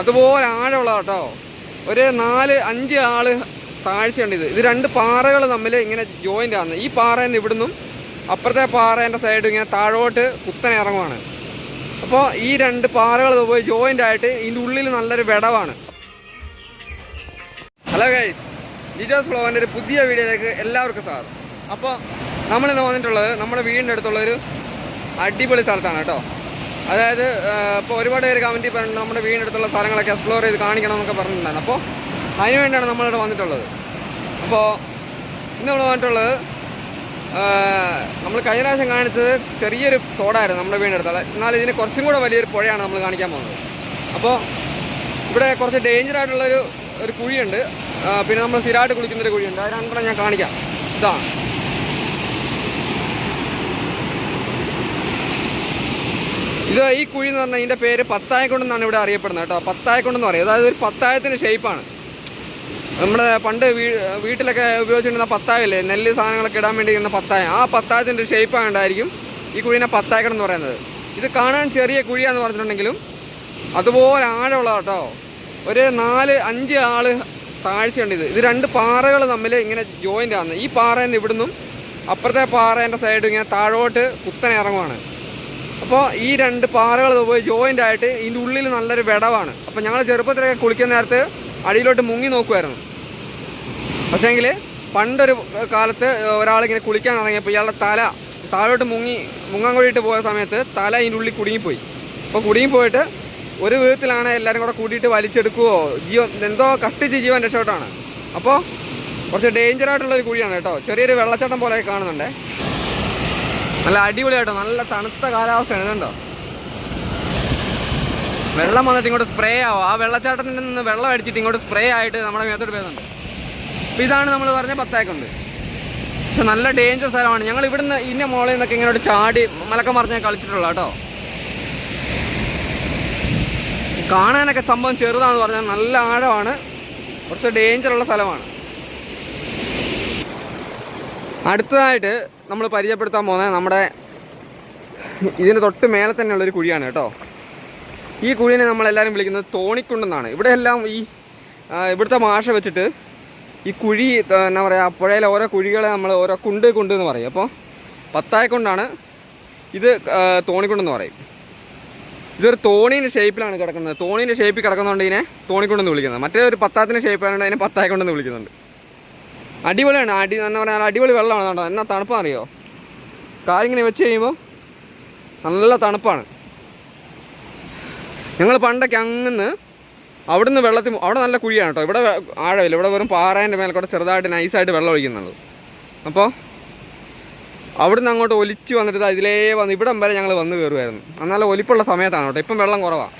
അതുപോലെ ആഴമുള്ള കേട്ടോ. ഒരു നാല് അഞ്ച് ആൾ താഴ്ചയുണ്ട് ഇത് ഇത് രണ്ട് പാറകൾ തമ്മിൽ ഇങ്ങനെ ജോയിന്റ് ആണ്. ഈ പാറയിൽ നിന്ന് ഇവിടുന്നും അപ്പുറത്തെ പാറേന്റെ സൈഡ് ഇങ്ങനെ താഴോട്ട് കുത്തനെ ഇറങ്ങുവാണ്. അപ്പോൾ ഈ രണ്ട് പാറകൾ പോയി ജോയിന്റ് ആയിട്ട് ഇതിന്റെ ഉള്ളിൽ നല്ലൊരു വിടവാണ്. ഹലോ ഗൈസ് ജിജോസ് ഫ്ലോവിന്റെ ഒരു പുതിയ വീഡിയോയിലേക്ക് എല്ലാവർക്കും സാർ അപ്പോൾ നമ്മളിന്ന് വന്നിട്ടുള്ളത് നമ്മുടെ വീടിന്റെ അടുത്തുള്ളൊരു അടിപൊളി സ്ഥലത്താണ് കേട്ടോ. അതായത് ഇപ്പോൾ ഒരുപാട് പേര് കമന്റ് പറഞ്ഞിട്ടുണ്ട് നമ്മുടെ വീടിനടുത്തുള്ള സ്ഥലങ്ങളൊക്കെ എക്സ്പ്ലോർ ചെയ്ത് കാണിക്കണം എന്നൊക്കെ പറഞ്ഞിട്ടുണ്ടായിരുന്നു അപ്പോൾ അതിനുവേണ്ടിയാണ് നമ്മളിവിടെ വന്നിട്ടുള്ളത്. അപ്പോൾ ഇന്ന് നമ്മൾ വന്നിട്ടുള്ളത് നമ്മൾ കഴിഞ്ഞ പ്രാവശ്യം കാണിച്ചത് ചെറിയൊരു തോടായിരുന്നു നമ്മുടെ വീടിനടുത്ത്. എന്നാൽ ഇതിന് കുറച്ചും കൂടെ വലിയൊരു പുഴയാണ് നമ്മൾ കാണിക്കാൻ പോകുന്നത്. അപ്പോൾ ഇവിടെ കുറച്ച് ഡേഞ്ചർ ആയിട്ടുള്ളൊരു ഒരു കുഴിയുണ്ട്. പിന്നെ നമ്മൾ സ്ഥിരമായിട്ട് കുളിക്കുന്നൊരു കുഴിയുണ്ട്. അത് രണ്ടെണ്ണം ഞാൻ കാണിക്കാം. ഇതാണ് ഇത് ഈ കുഴി എന്ന് പറഞ്ഞാൽ ഇതിന്റെ പേര് പത്തായക്കൊണ്ടെന്നാണ് ഇവിടെ അറിയപ്പെടുന്നത് കേട്ടോ. പത്തായക്കൊണ്ടെന്ന് പറയും. അതായത് ഒരു പത്തായത്തിന്റെ ഷേപ്പാണ് നമ്മുടെ പണ്ട് വീട്ടിലൊക്കെ ഉപയോഗിച്ചിരുന്ന പത്തായല്ലേ? നെല്ല് സാധനങ്ങളൊക്കെ ഇടാൻ വേണ്ടി ഇരുന്ന പത്തായ. ആ പത്തായത്തിന്റെ ഷേപ്പാണ് ഉണ്ടായിരിക്കും ഈ കുഴീനെ പത്തായക്കടം എന്ന് പറയുന്നത്. ഇത് കാണാൻ ചെറിയ കുഴിയാന്ന് പറഞ്ഞിട്ടുണ്ടെങ്കിലും അതുപോലെ ആഴമുള്ള കേട്ടോ. ഒരു നാല് അഞ്ച് ആൾ താഴ്ചയുണ്ട് ഇത്. ഇത് രണ്ട് പാറകൾ തമ്മിൽ ഇങ്ങനെ ജോയിന്റ് ആണ്. ഈ പാറയിൽ നിന്ന് ഇവിടുന്നും അപ്പുറത്തെ പാറേന്റെ സൈഡ് ഇങ്ങനെ താഴോട്ട് കുത്തനെ ഇറങ്ങുവാണ്. അപ്പോൾ ഈ രണ്ട് പാറകൾ പോയി ജോയിന്റ് ആയിട്ട് ഇതിന്റെ ഉള്ളിൽ നല്ലൊരു വിടവാണ്. അപ്പോൾ ഞങ്ങൾ ചെറുപ്പത്തിലൊക്കെ കുളിക്കുന്ന നേരത്ത് അടിയിലോട്ട് മുങ്ങി നോക്കുമായിരുന്നു പക്ഷേങ്കിൽ പണ്ടൊരു കാലത്ത് ഒരാളിങ്ങനെ കുളിക്കാൻ തുടങ്ങിയപ്പോൾ ഇയാളുടെ തല താഴോട്ട് മുങ്ങി മുങ്ങാൻ കൂടിയിട്ട് പോയ സമയത്ത് തല ഇതിന്റെ ഉള്ളിൽ കുടുങ്ങിപ്പോയി. അപ്പോൾ കുടുങ്ങിപ്പോയിട്ട് ഒരു വിധത്തിലാണ് എല്ലാവരും കൂടെ കൂട്ടിയിട്ട് വലിച്ചെടുക്കുവോ? ജീവൻ എന്തോ കഷ്ടിച്ച് ജീവൻ രക്ഷപ്പെട്ടാണ്. അപ്പോൾ കുറച്ച് ഡേഞ്ചറായിട്ടുള്ളൊരു കുഴിയാണ് കേട്ടോ. ചെറിയൊരു വെള്ളച്ചാട്ടം പോലെ കാണുന്നുണ്ടേ. നല്ല അടിപൊളിയായിട്ടോ. നല്ല തണുത്ത കാലാവസ്ഥയാണ് കണ്ടോ? വെള്ളം വന്നിട്ട് ഇങ്ങോട്ട് സ്പ്രേ ആവും. ആ വെള്ളച്ചാട്ടത്തിൽ നിന്ന് വെള്ളം അടിച്ചിട്ട് ഇങ്ങോട്ട് സ്പ്രേ ആയിട്ട് നമ്മുടെ മേത്തോട്ട് വരുന്നുണ്ട് അപ്പോൾ ഇതാണ് നമ്മൾ പറഞ്ഞ പത്തായക്കുണ്ട്. പക്ഷെ നല്ല ഡേഞ്ചർ സ്ഥലമാണ്. ഞങ്ങൾ ഇവിടുന്ന് ഇന്ന മോളിൽ നിന്നൊക്കെ ഇങ്ങോട്ട് ചാടി മലക്കം മറിഞ്ഞ് കളിച്ചിട്ടുള്ള കേട്ടോ. കാണാനൊക്കെ സംഭവം ചെറുതാന്ന് പറഞ്ഞാൽ നല്ല ആഴമാണ്. കുറച്ച് ഡേഞ്ചറുള്ള സ്ഥലമാണ്. അടുത്തതായിട്ട് നമ്മൾ പരിചയപ്പെടുത്താൻ പോകുന്നത് നമ്മുടെ ഇതിന് തൊട്ട് മേലെ തന്നെയുള്ളൊരു കുഴിയാണ് കേട്ടോ. ഈ കുഴിനെ നമ്മളെല്ലാവരും വിളിക്കുന്നത് തോണിക്കുണ്ടെന്നാണ് ഇവിടെ എല്ലാം ഈ ഇവിടുത്തെ ഭാഷ വെച്ചിട്ട് ഈ കുഴി എന്താ പറയുക പുഴയിലെ ഓരോ കുഴികളെ നമ്മൾ ഓരോ കുണ്ട് കുണ്ട് എന്ന് പറയും. അപ്പോൾ പത്തായക്കൊണ്ടാണ് ഇത് തോണിക്കുണ്ടെന്ന് പറയും. ഇതൊരു തോണീന്റെ ഷേപ്പിലാണ് കിടക്കുന്നത്. തോണീന്റെ ഷേപ്പിൽ കിടക്കുന്നതുകൊണ്ട് ഇതിനെ തോണിക്കൊണ്ടെന്ന് വിളിക്കുന്നത്. മറ്റേ ഒരു പത്താത്തിന്റെ ഷേപ്പാണ് അതിനെ പത്തായക്കൊണ്ടെന്ന് വിളിക്കുന്നുണ്ട്. അടിപൊളിയാണ്. അടി എന്ന് പറഞ്ഞാൽ അടിപൊളി വെള്ളമാണ് കേട്ടോ. എന്നാ തണുപ്പാണെന്നറിയോ? കാലിങ്ങനെ വെച്ച് കഴിയുമ്പോൾ നല്ല തണുപ്പാണ്. ഞങ്ങൾ പണ്ടൊക്കെ അങ്ങനെ അവിടുന്ന് വെള്ളത്തിൽ അവിടെ നല്ല കുഴിയാണ് കേട്ടോ. ഇവിടെ ആഴമില്ല. ഇവിടെ വെറും പാറേന്റെ മേലെ കൂടെ ചെറുതായിട്ട് നൈസായിട്ട് വെള്ളം ഒഴിക്കുന്നുള്ളൂ. അപ്പോൾ അവിടുന്ന് അങ്ങോട്ട് ഒലിച്ച് വന്നിട്ട് ഇതിലേ വന്ന് ഇവിടം വരെ ഞങ്ങൾ വന്ന് കയറുമായിരുന്നു നല്ല ഒലിപ്പുള്ള സമയത്താണ് കേട്ടോ. ഇപ്പം വെള്ളം കുറവാണ്